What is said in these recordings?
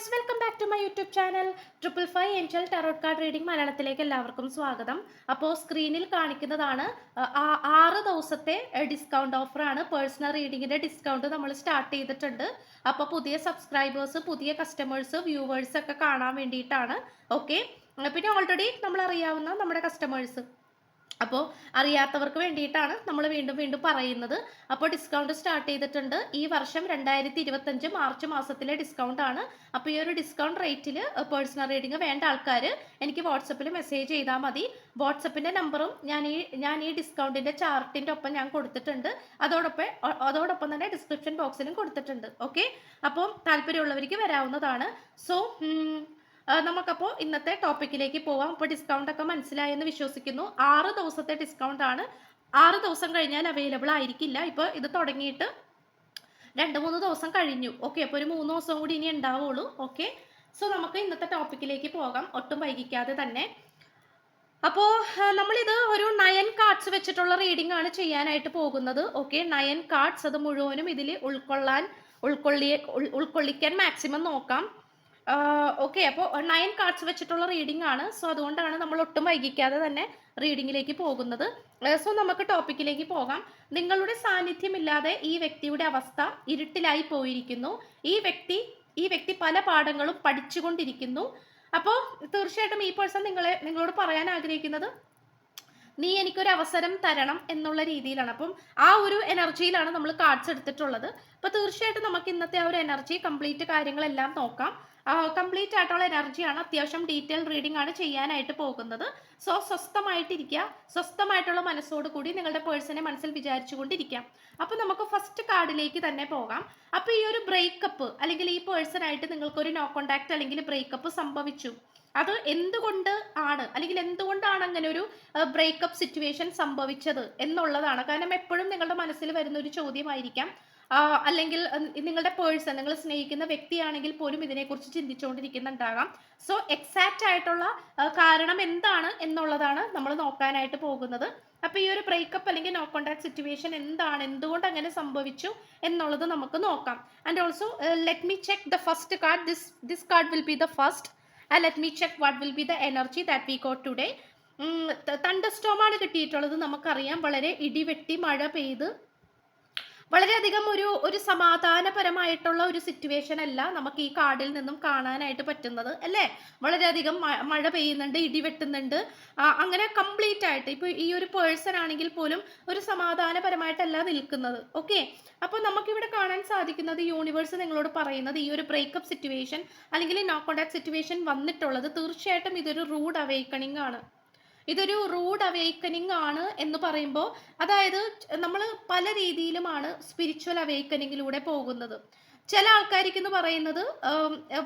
Guys welcome back to my YouTube channel triple five angel tarot card reading മലയാളത്തിലേക്ക് എല്ലാവർക്കും സ്വാഗതം. അപ്പോൾ സ്ക്രീനിൽ കാണിക്കുന്നതാണ് ആറ് ദിവസത്തെ ഡിസ്കൗണ്ട് ഓഫറാണ് പേഴ്സണൽ റീഡിങ്ങിന്റെ ഡിസ്കൗണ്ട് നമ്മൾ സ്റ്റാർട്ട് ചെയ്തിട്ടുണ്ട്. അപ്പോൾ പുതിയ സബ്സ്ക്രൈബേഴ്സ് പുതിയ കസ്റ്റമേഴ്സ് വ്യൂവേഴ്സ് ഒക്കെ കാണാൻ വേണ്ടിയിട്ടാണ്. ഓക്കെ പിന്നെ ഓൾറെഡി നമ്മൾ അറിയാവുന്ന നമ്മുടെ കസ്റ്റമേഴ്സ് അപ്പോൾ അറിയാത്തവർക്ക് വേണ്ടിയിട്ടാണ് നമ്മൾ വീണ്ടും വീണ്ടും പറയുന്നത്. അപ്പോൾ ഡിസ്കൗണ്ട് സ്റ്റാർട്ട് ചെയ്തിട്ടുണ്ട്. ഈ വർഷം രണ്ടായിരത്തി ഇരുപത്തഞ്ച് മാർച്ച് മാസത്തിലെ ഡിസ്കൗണ്ട് ആണ്. അപ്പോൾ ഈ ഒരു ഡിസ്കൗണ്ട് റേറ്റിൽ പേഴ്സണൽ റീഡിംഗ് വേണ്ട ആൾക്കാർ എനിക്ക് വാട്സപ്പിൽ മെസ്സേജ് ചെയ്താൽ മതി. വാട്സപ്പിന്റെ നമ്പറും ഞാൻ ഈ ഞാൻ ഈ ഡിസ്കൗണ്ടിന്റെ ചാർട്ടിന്റെ ഒപ്പം ഞാൻ കൊടുത്തിട്ടുണ്ട്. അതോടൊപ്പം അതോടൊപ്പം തന്നെ ഡിസ്ക്രിപ്ഷൻ ബോക്സിലും കൊടുത്തിട്ടുണ്ട്. ഓക്കെ അപ്പോൾ താല്പര്യമുള്ളവർക്ക് വരാവുന്നതാണ്. സോ നമുക്കപ്പോൾ ഇന്നത്തെ ടോപ്പിക്കിലേക്ക് പോവാം. ഇപ്പോൾ ഡിസ്കൗണ്ട് ഒക്കെ മനസ്സിലായെന്ന് വിശ്വസിക്കുന്നു. ആറ് ദിവസത്തെ ഡിസ്കൗണ്ട് ആണ്. ആറ് ദിവസം കഴിഞ്ഞാൽ അവൈലബിൾ ആയിരിക്കില്ല. ഇപ്പോൾ ഇത് തുടങ്ങിയിട്ട് രണ്ട് മൂന്ന് ദിവസം കഴിഞ്ഞു. ഓക്കെ അപ്പോൾ ഒരു മൂന്ന് ദിവസം കൂടി ഇനി ഉണ്ടാവുള്ളൂ. ഓക്കെ സോ നമുക്ക് ഇന്നത്തെ ടോപ്പിക്കിലേക്ക് പോകാം. ഒട്ടും വൈകിക്കാതെ തന്നെ. അപ്പോൾ നമ്മളിത് ഒരു നയൻ കാർഡ്സ് വെച്ചിട്ടുള്ള റീഡിംഗ് ആണ് ചെയ്യാനായിട്ട് പോകുന്നത്. ഓക്കെ നയൻ കാർഡ്സ് അത് മുഴുവനും ഇതിൽ ഉൾക്കൊള്ളാൻ ഉൾക്കൊള്ളിയ ഉൾക്കൊള്ളിക്കാൻ മാക്സിമം നോക്കാം. ഓക്കെ അപ്പോൾ നയൻ കാർഡ്സ് വെച്ചിട്ടുള്ള റീഡിംഗ് ആണ്. സോ അതുകൊണ്ടാണ് നമ്മൾ ഒട്ടും വൈകിക്കാതെ തന്നെ റീഡിങ്ങിലേക്ക് പോകുന്നത്. സോ നമുക്ക് ടോപ്പിക്കിലേക്ക് പോകാം. നിങ്ങളുടെ സാന്നിധ്യമില്ലാതെ ഈ വ്യക്തിയുടെ അവസ്ഥ ഇരുട്ടിലായി പോയിരിക്കുന്നു. ഈ വ്യക്തി ഈ വ്യക്തി പല പാഠങ്ങളും പഠിച്ചുകൊണ്ടിരിക്കുന്നു. അപ്പോൾ തീർച്ചയായിട്ടും ഈ പേഴ്സൺ നിങ്ങളെ നിങ്ങളോട് പറയാൻ ആഗ്രഹിക്കുന്നത് നീ എനിക്കൊരു അവസരം തരണം എന്നുള്ള രീതിയിലാണ്. അപ്പം ആ ഒരു എനർജിയിലാണ് നമ്മൾ കാർഡ്സ് എടുത്തിട്ടുള്ളത്. അപ്പോൾ തീർച്ചയായിട്ടും നമുക്ക് ഇന്നത്തെ ആ ഒരു എനർജി കംപ്ലീറ്റ് കാര്യങ്ങളെല്ലാം നോക്കാം. കംപ്ലീറ്റ് ആയിട്ടുള്ള എനർജിയാണ് അത്യാവശ്യം ഡീറ്റെയിൽ റീഡിംഗ് ആണ് ചെയ്യാനായിട്ട് പോകുന്നത്. സോ സ്വസ്ഥമായിട്ടിരിക്കുക. സ്വസ്ഥമായിട്ടുള്ള മനസ്സോട് കൂടി നിങ്ങളുടെ പേഴ്സണെ മനസ്സിൽ വിചാരിച്ചുകൊണ്ടിരിക്കാം. അപ്പോൾ നമുക്ക് ഫസ്റ്റ് കാർഡിലേക്ക് തന്നെ പോകാം. അപ്പോൾ ഈ ഒരു ബ്രേക്കപ്പ് അല്ലെങ്കിൽ ഈ പേഴ്സണായിട്ട് നിങ്ങൾക്ക് ഒരു നോ കോണ്ടാക്ട് അല്ലെങ്കിൽ ബ്രേക്കപ്പ് സംഭവിച്ചു. അത് എന്തുകൊണ്ട് ആണ്? അല്ലെങ്കിൽ എന്തുകൊണ്ടാണ് അങ്ങനെ ഒരു ബ്രേക്കപ്പ് സിറ്റുവേഷൻ സംഭവിച്ചത് എന്നുള്ളതാണ്. കാരണം എപ്പോഴും നിങ്ങളുടെ മനസ്സിൽ വരുന്ന ഒരു ചോദ്യമായിരിക്കാം. അല്ലെങ്കിൽ നിങ്ങളുടെ പേഴ്സൺ നിങ്ങൾ സ്നേഹിക്കുന്ന വ്യക്തിയാണെങ്കിൽ പോലും ഇതിനെക്കുറിച്ച് ചിന്തിച്ചുകൊണ്ടിരിക്കുന്നുണ്ടാകാം. സോ എക്സാക്റ്റ് ആയിട്ടുള്ള കാരണം എന്താണ് എന്നുള്ളതാണ് നമ്മൾ നോക്കാനായിട്ട് പോകുന്നത്. അപ്പോൾ ഈ ഒരു ബ്രേക്കപ്പ് അല്ലെങ്കിൽ നോ കോണ്ടാക്ട് സിറ്റുവേഷൻ എന്താണ് എന്തുകൊണ്ട് അങ്ങനെ സംഭവിച്ചു എന്നുള്ളത് നമുക്ക് നോക്കാം. And also let me check the first card this this card will be the first and let me check what will be the energy that we got today തണ്ടസ്റ്റോമാണ് കിട്ടിയിട്ടുള്ളത്. നമുക്കറിയാം വളരെ ഇടിവെട്ടി മഴ പെയ്ത് വളരെയധികം ഒരു ഒരു സമാധാനപരമായിട്ടുള്ള ഒരു സിറ്റുവേഷൻ അല്ല നമുക്ക് ഈ കാർഡിൽ നിന്നും കാണാനായിട്ട് പറ്റുന്നത് അല്ലേ? വളരെയധികം മഴ പെയ്യുന്നുണ്ട് ഇടി വെട്ടുന്നുണ്ട്. അങ്ങനെ കംപ്ലീറ്റ് ആയിട്ട് ഇപ്പോൾ ഈ ഒരു പേഴ്സൺ ആണെങ്കിൽ പോലും ഒരു സമാധാനപരമായിട്ടല്ല നിൽക്കുന്നത്. ഓക്കെ അപ്പോൾ നമുക്കിവിടെ കാണാൻ സാധിക്കുന്നത് യൂണിവേഴ്സ് നിങ്ങളോട് പറയുന്നത് ഈ ഒരു ബ്രേക്കപ്പ് സിറ്റുവേഷൻ അല്ലെങ്കിൽ നോ കോൺടാക്ട് സിറ്റുവേഷൻ വന്നിട്ടുള്ളത് തീർച്ചയായിട്ടും ഇതൊരു റൂഡ് അവേക്കണിംഗ് ആണ്. ഇതൊരു റൂഡ് അവേക്കനിങ് ആണ് എന്ന് പറയുമ്പോൾ അതായത് നമ്മൾ പല രീതിയിലുമാണ് സ്പിരിച്വൽ അവേക്കനിങ്ങിലൂടെ പോകുന്നത്. ചില ആൾക്കാർക്ക് എന്ന് പറയുന്നത്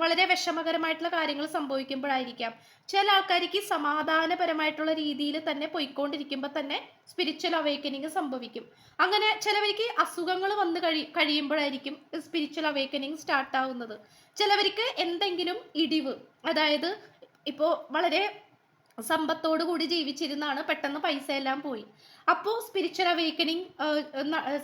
വളരെ വിഷമകരമായിട്ടുള്ള കാര്യങ്ങൾ സംഭവിക്കുമ്പോഴായിരിക്കാം. ചില ആൾക്കാർക്ക് സമാധാനപരമായിട്ടുള്ള രീതിയിൽ തന്നെ പോയിക്കൊണ്ടിരിക്കുമ്പോൾ തന്നെ സ്പിരിച്വൽ അവേക്കനിങ് സംഭവിക്കും. അങ്ങനെ ചിലവർക്ക് അസുഖങ്ങൾ വന്ന് കഴി കഴിയുമ്പോഴായിരിക്കും സ്പിരിച്വൽ അവേക്കനിങ് സ്റ്റാർട്ട് ആവുന്നത്. ചിലവർക്ക് എന്തെങ്കിലും ഇടിവ് അതായത് ഇപ്പോൾ വളരെ സമ്പത്തോടു കൂടി ജീവിച്ചിരുന്നാണ് പെട്ടെന്ന് പൈസ എല്ലാം പോയി അപ്പോൾ സ്പിരിച്വൽ അവേക്കനിങ്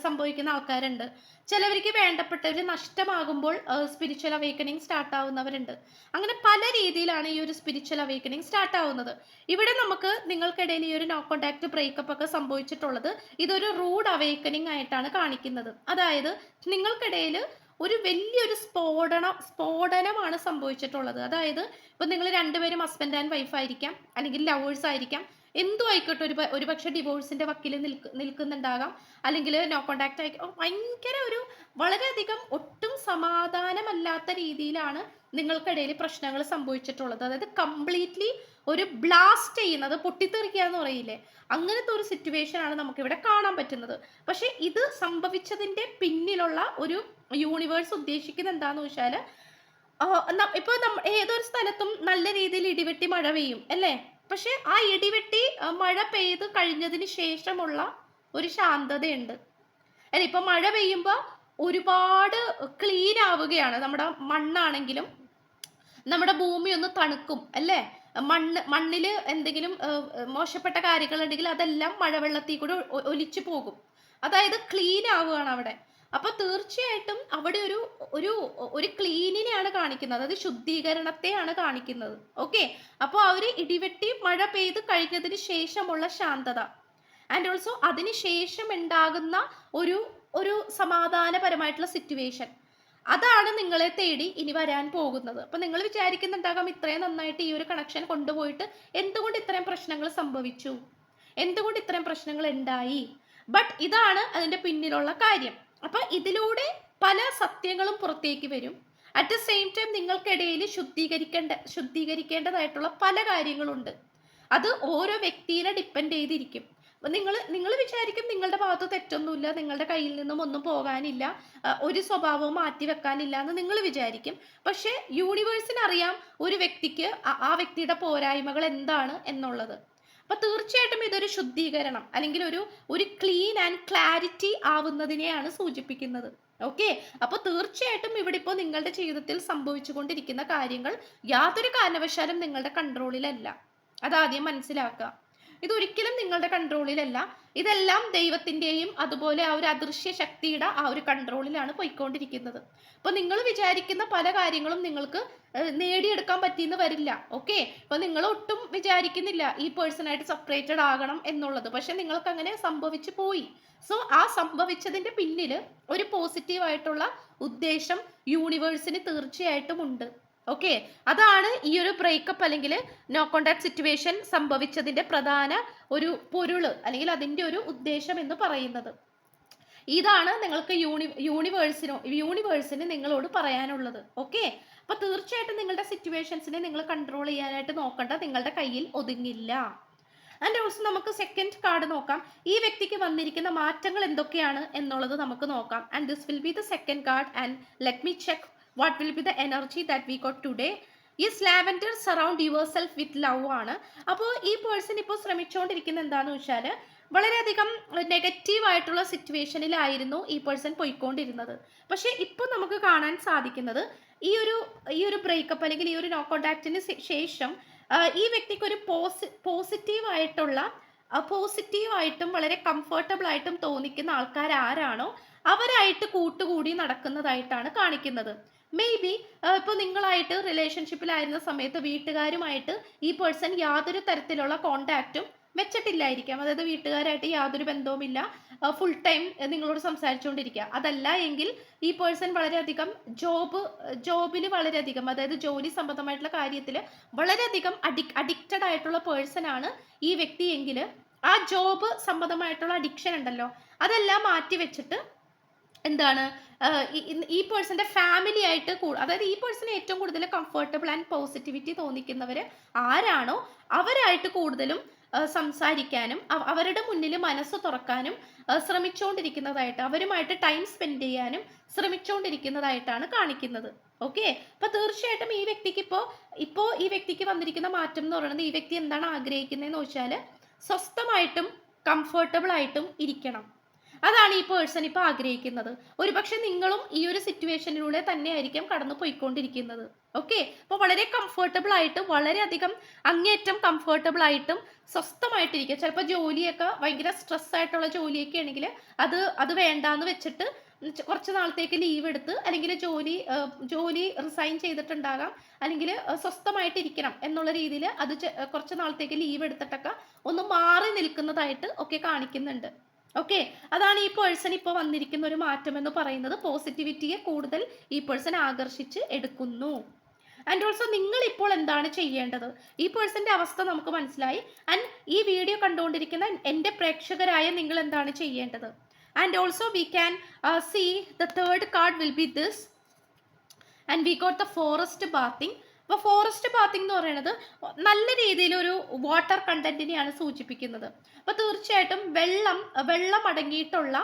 സംഭവിക്കുന്ന ആൾക്കാരുണ്ട്. ചിലവർക്ക് വേണ്ടപ്പെട്ടവർ നഷ്ടമാകുമ്പോൾ സ്പിരിച്വൽ അവേക്കനിങ് സ്റ്റാർട്ട് ആവുന്നവരുണ്ട്. അങ്ങനെ പല രീതിയിലാണ് ഈ ഒരു സ്പിരിച്വൽ അവേക്കനിങ് സ്റ്റാർട്ട് ആവുന്നത്. ഇവിടെ നമുക്ക് നിങ്ങൾക്കിടയിൽ ഈ ഒരു നോ കോണ്ടാക്ട് ബ്രേക്കപ്പ് ഒക്കെ സംഭവിച്ചിട്ടുള്ളത് ഇതൊരു റൂഡ് അവേക്കനിങ് ആയിട്ടാണ് കാണിക്കുന്നത്. അതായത് നിങ്ങൾക്കിടയിൽ ഒരു വലിയൊരു സ്ഫോടനം സ്ഫോടനമാണ് സംഭവിച്ചിട്ടുള്ളത്. അതായത് ഇപ്പം നിങ്ങൾ രണ്ടുപേരും ഹസ്ബൻഡ് ആൻഡ് വൈഫ് ആയിരിക്കാം അല്ലെങ്കിൽ ലവേഴ്സ് ആയിരിക്കാം. എന്തും ആയിക്കോട്ടെ. ഒരു ഒരു പക്ഷെ ഡിവോഴ്സിന്റെ വക്കിൽ നിൽക്ക് നിൽക്കുന്നുണ്ടാകാം. അല്ലെങ്കിൽ നോ കോണ്ടാക്ട് ആയി ഭയങ്കര ഒരു വളരെയധികം ഒട്ടും സമാധാനമല്ലാത്ത രീതിയിലാണ് നിങ്ങൾക്കിടയിൽ പ്രശ്നങ്ങൾ സംഭവിച്ചിട്ടുള്ളത്. അതായത് കംപ്ലീറ്റ്ലി ഒരു ബ്ലാസ്റ്റ് ചെയ്യുന്നത് പൊട്ടിത്തെറിക്കുക എന്ന് പറയില്ലേ? അങ്ങനത്തെ ഒരു സിറ്റുവേഷൻ ആണ് നമുക്കിവിടെ കാണാൻ പറ്റുന്നത്. പക്ഷെ ഇത് സംഭവിച്ചതിന്റെ പിന്നിലുള്ള ഒരു യൂണിവേഴ്സ് ഉദ്ദേശിക്കുന്നത് എന്താന്ന് വെച്ചാൽ ഇപ്പോൾ ഏതൊരു സ്ഥലത്തും നല്ല രീതിയിൽ ഇടിവെട്ടി മഴ പെയ്യും അല്ലേ? പക്ഷെ ആ ഇടിവെട്ടി മഴ പെയ്ത് കഴിഞ്ഞതിന് ശേഷമുള്ള ഒരു ശാന്തതയുണ്ട്. അല്ല ഇപ്പൊ മഴ പെയ്യുമ്പോൾ ഒരുപാട് ക്ലീൻ ആവുകയാണ്. നമ്മുടെ മണ്ണാണെങ്കിലും നമ്മുടെ ഭൂമി ഒന്ന് തണുക്കും അല്ലേ? മണ്ണ് മണ്ണിൽ എന്തെങ്കിലും മോശപ്പെട്ട കാര്യങ്ങളുണ്ടെങ്കിൽ അതെല്ലാം മഴവെള്ളത്തിൽ കൂടെ ഒലിച്ചു പോകും. അതായത് ക്ലീൻ ആവുകയാണ് അവിടെ. അപ്പൊ തീർച്ചയായിട്ടും അവിടെ ഒരു ഒരു ഒരു ക്ലീനിനെയാണ് കാണിക്കുന്നത്. അതായത് ശുദ്ധീകരണത്തെയാണ് കാണിക്കുന്നത്. ഓക്കെ അപ്പോൾ അവർ ഇടിവെട്ടി മഴ പെയ്ത് കഴിഞ്ഞതിന് ശേഷമുള്ള ശാന്തത. ആൻഡ് ഓൾസോ അതിന് ശേഷം ഉണ്ടാകുന്ന ഒരു ഒരു സമാധാനപരമായിട്ടുള്ള സിറ്റുവേഷൻ അതാണ് നിങ്ങളെ തേടി ഇനി വരാൻ പോകുന്നത്. അപ്പൊ നിങ്ങൾ വിചാരിക്കുന്നുണ്ടാകാം ഇത്രയും നന്നായിട്ട് ഈ ഒരു കണക്ഷൻ കൊണ്ടുപോയിട്ട് എന്തുകൊണ്ട് ഇത്രയും പ്രശ്നങ്ങൾ സംഭവിച്ചു? എന്തുകൊണ്ട് ഇത്രയും പ്രശ്നങ്ങൾ ഉണ്ടായി? ബട്ട് ഇതാണ് അതിന്റെ പിന്നിലുള്ള കാര്യം. അപ്പൊ ഇതിലൂടെ പല സത്യങ്ങളും പുറത്തേക്ക് വരും. അറ്റ് ദ സെയിം ടൈം നിങ്ങൾക്കിടയിൽ ശുദ്ധീകരിക്കേണ്ട ശുദ്ധീകരിക്കേണ്ടതായിട്ടുള്ള പല കാര്യങ്ങളുണ്ട്. അത് ഓരോ വ്യക്തിയെ ഡിപ്പെൻഡ് ചെയ്തിരിക്കും. നിങ്ങൾ നിങ്ങൾ വിചാരിക്കും നിങ്ങളുടെ ഭാഗത്ത് തെറ്റൊന്നുമില്ല നിങ്ങളുടെ കയ്യിൽ നിന്നും ഒന്നും പോകാനില്ല ഒരു സ്വഭാവവും മാറ്റി വെക്കാനില്ല എന്ന് നിങ്ങൾ വിചാരിക്കും. പക്ഷേ യൂണിവേഴ്സിന് അറിയാം ഒരു വ്യക്തിക്ക് ആ വ്യക്തിയുടെ പോരായ്മകൾ എന്താണ് എന്നുള്ളത്. അപ്പൊ തീർച്ചയായിട്ടും ഇതൊരു ശുദ്ധീകരണം അല്ലെങ്കിൽ ഒരു ഒരു ക്ലീൻ ആൻഡ് ക്ലാരിറ്റി ആവുന്നതിനെയാണ് സൂചിപ്പിക്കുന്നത്. ഓക്കെ അപ്പൊ തീർച്ചയായിട്ടും ഇവിടെ ഇപ്പോൾ നിങ്ങളുടെ ജീവിതത്തിൽ സംഭവിച്ചുകൊണ്ടിരിക്കുന്ന കാര്യങ്ങൾ യാതൊരു കാരണവശാലും നിങ്ങളുടെ കൺട്രോളിലല്ല അതാദ്യം മനസ്സിലാക്കുക. ഇതൊരിക്കലും നിങ്ങളുടെ കൺട്രോളിലല്ല ഇതെല്ലാം ദൈവത്തിന്റെയും അതുപോലെ ആ ഒരു അദൃശ്യ ശക്തിയുടെ ആ ഒരു കൺട്രോളിലാണ് പോയിക്കൊണ്ടിരിക്കുന്നത്. അപ്പോൾ നിങ്ങൾ വിചാരിക്കുന്ന പല കാര്യങ്ങളും നിങ്ങൾക്ക് നേടിയെടുക്കാൻ പറ്റിയെന്ന് വരില്ല. ഓക്കെ അപ്പോൾ നിങ്ങൾ ഒട്ടും വിചാരിക്കുന്നില്ല ഈ പേഴ്സണായിട്ട് സെപ്പറേറ്റഡ് ആകണം എന്നുള്ളത്. പക്ഷെ നിങ്ങൾക്ക് അങ്ങനെ സംഭവിച്ചു പോയി. സോ ആ സംഭവിച്ചതിന്റെ പിന്നിൽ ഒരു പോസിറ്റീവായിട്ടുള്ള ഉദ്ദേശം യൂണിവേഴ്സിന് തീർച്ചയായിട്ടും ഉണ്ട്. ഓക്കെ അതാണ് ഈ ഒരു ബ്രേക്കപ്പ് അല്ലെങ്കിൽ നോ കോണ്ടാക്ട് സിറ്റുവേഷൻ സംഭവിച്ചതിന്റെ പ്രധാന ഒരു പൊരുൾ അല്ലെങ്കിൽ അതിന്റെ ഒരു ഉദ്ദേശം എന്ന് പറയുന്നത്. ഇതാണ് നിങ്ങൾക്ക് യൂണി യൂണിവേഴ്സിനോ യൂണിവേഴ്സിന് നിങ്ങളോട് പറയാനുള്ളത്. ഓക്കെ അപ്പൊ തീർച്ചയായിട്ടും നിങ്ങളുടെ സിറ്റുവേഷൻസിനെ നിങ്ങൾ കൺട്രോൾ ചെയ്യാനായിട്ട് നോക്കണ്ട നിങ്ങളുടെ കയ്യിൽ ഒതുങ്ങില്ല. ആൻഡ് ഓൾസോ നമുക്ക് സെക്കൻഡ് കാർഡ് നോക്കാം. ഈ വ്യക്തിക്ക് വന്നിരിക്കുന്ന മാറ്റങ്ങൾ എന്തൊക്കെയാണ് എന്നുള്ളത് നമുക്ക് നോക്കാം. And this will be the second card and let me check what will be the energy that we got today is lavender surround yourself with love ആണ്. അപ്പോൾ ഈ പേഴ്സൺ ഇപ്പോൾ ശ്രമിച്ചുകൊണ്ടിരിക്കുന്ന എന്താണെന്ന് വെച്ചാൽ വളരെയധികം നെഗറ്റീവ് ആയിട്ടുള്ള സിറ്റുവേഷനിലായിരുന്നു ഈ പേഴ്സൺ പോയിക്കൊണ്ടിരുന്നത്. പക്ഷേ ഇപ്പോൾ നമുക്ക് കാണാൻ സാധിക്കുന്നത് ഈ ഒരു ഈ ഒരു ബ്രേക്കപ്പ് അല്ലെങ്കിൽ ഈ ഒരു നോ കോണ്ടാക്റ്റിന് ശേഷം ഈ വ്യക്തിക്ക് ഒരു പോസി പോസിറ്റീവ് ആയിട്ടുള്ള പോസിറ്റീവ് ആയിട്ടും വളരെ കംഫർട്ടബിൾ ആയിട്ടും തോന്നിക്കുന്ന ആൾക്കാർ ആരാണോ? അവരായിട്ട് കൂട്ടുകൂടി നടക്കുന്നതായിട്ടാണ് കാണിക്കുന്നത്. മേ ബി ഇപ്പോൾ നിങ്ങളായിട്ട് റിലേഷൻഷിപ്പിലായിരുന്ന സമയത്ത് വീട്ടുകാരുമായിട്ട് ഈ പേഴ്സൺ യാതൊരു തരത്തിലുള്ള കോണ്ടാക്റ്റും വെച്ചിട്ടില്ലായിരിക്കാം. അതായത് വീട്ടുകാരായിട്ട് യാതൊരു ബന്ധവുമില്ല. ഫുൾ ടൈം നിങ്ങളോട് സംസാരിച്ചുകൊണ്ടിരിക്കുക. അതല്ല എങ്കിൽ ഈ പേഴ്സൺ വളരെയധികം ജോബ് ജോബിൽ വളരെയധികം അതായത് ജോലി സംബന്ധമായിട്ടുള്ള കാര്യത്തിൽ വളരെയധികം അഡിക് അഡിക്റ്റഡ് ആയിട്ടുള്ള പേഴ്സൺ ആണ് ഈ വ്യക്തി എങ്കിൽ ആ ജോബ് സംബന്ധമായിട്ടുള്ള അഡിക്ഷൻ ഉണ്ടല്ലോ. അതെല്ലാം മാറ്റി വെച്ചിട്ട് എന്താണ് ഈ- പേഴ്സന്റെ ഫാമിലി ആയിട്ട് അതായത് ഈ പേഴ്സണ് ഏറ്റവും കൂടുതൽ കംഫർട്ടബിൾ ആൻഡ് പോസിറ്റിവിറ്റി തോന്നിക്കുന്നവർ ആരാണോ അവരായിട്ട് കൂടുതലും സംസാരിക്കാനും അവരുടെ മുന്നിൽ മനസ്സ് തുറക്കാനും ശ്രമിച്ചുകൊണ്ടിരിക്കുന്നതായിട്ട് അവരുമായിട്ട് ടൈം സ്പെൻഡ് ചെയ്യാനും ശ്രമിച്ചുകൊണ്ടിരിക്കുന്നതായിട്ടാണ് കാണിക്കുന്നത്. ഓക്കെ അപ്പൊ തീർച്ചയായിട്ടും ഈ വ്യക്തിക്ക് ഇപ്പോ ഇപ്പോ ഈ വ്യക്തിക്ക് വന്നിരിക്കുന്ന മാറ്റം എന്ന് പറയുന്നത് ഈ വ്യക്തി എന്താണ് ആഗ്രഹിക്കുന്നതെന്ന് വെച്ചാൽ സ്വസ്ഥമായിട്ടും കംഫർട്ടബിൾ ആയിട്ടും ഇരിക്കണം. അതാണ് ഈ പേഴ്സൺ ഇപ്പോൾ ആഗ്രഹിക്കുന്നത്. ഒരുപക്ഷെ നിങ്ങളും ഈ ഒരു സിറ്റുവേഷനിലൂടെ തന്നെ ആയിരിക്കും കടന്നു പോയിക്കൊണ്ടിരിക്കുന്നത് ഓക്കെ അപ്പോൾ വളരെ കംഫർട്ടബിൾ ആയിട്ട് വളരെയധികം അങ്ങേറ്റം കംഫർട്ടബിൾ ആയിട്ടും സ്വസ്ഥമായിട്ടിരിക്കുക. ചിലപ്പോൾ ജോലിയൊക്കെ ഭയങ്കര സ്ട്രെസ് ആയിട്ടുള്ള ജോലിയൊക്കെ ആണെങ്കിൽ അത് അത് വേണ്ടാന്ന് വെച്ചിട്ട് കുറച്ച് നാളത്തേക്ക് ലീവ് എടുത്ത് അല്ലെങ്കിൽ ജോലി ജോലി റിസൈൻ ചെയ്തിട്ടുണ്ടാകാം അല്ലെങ്കിൽ സ്വസ്ഥമായിട്ടിരിക്കണം എന്നുള്ള രീതിയിൽ അത് കുറച്ച് നാളത്തേക്ക് ലീവ് എടുത്തിട്ടൊക്കെ ഒന്ന് മാറി നിൽക്കുന്നതായിട്ട് ഒക്കെ കാണിക്കുന്നുണ്ട്. ഓക്കെ അതാണ് ഈ പേഴ്സൺ ഇപ്പോൾ വന്നിരിക്കുന്ന ഒരു മാറ്റം എന്ന് പറയുന്നത്. പോസിറ്റിവിറ്റിയെ കൂടുതൽ ഈ പേഴ്സൺ ആകർഷിച്ച് എടുക്കുന്നു. ആൻഡ് ഓൾസോ നിങ്ങൾ ഇപ്പോൾ എന്താണ് ചെയ്യേണ്ടത്? ഈ പേഴ്സന്റെ അവസ്ഥ നമുക്ക് മനസ്സിലായി. ആൻഡ് ഈ വീഡിയോ കണ്ടുകൊണ്ടിരിക്കുന്ന എന്റെ പ്രേക്ഷകരായ നിങ്ങൾ എന്താണ് ചെയ്യേണ്ടത്? And also we can see the third card will be this and we got the forest bathing അപ്പോൾ ഫോറസ്റ്റ് ബാത്തിങ് എന്ന് പറയുന്നത് നല്ല രീതിയിൽ ഒരു വാട്ടർ കണ്ടന്റിനെയാണ് സൂചിപ്പിക്കുന്നത്. അപ്പോൾ തീർച്ചയായിട്ടും വെള്ളം വെള്ളം അടങ്ങിയിട്ടുള്ള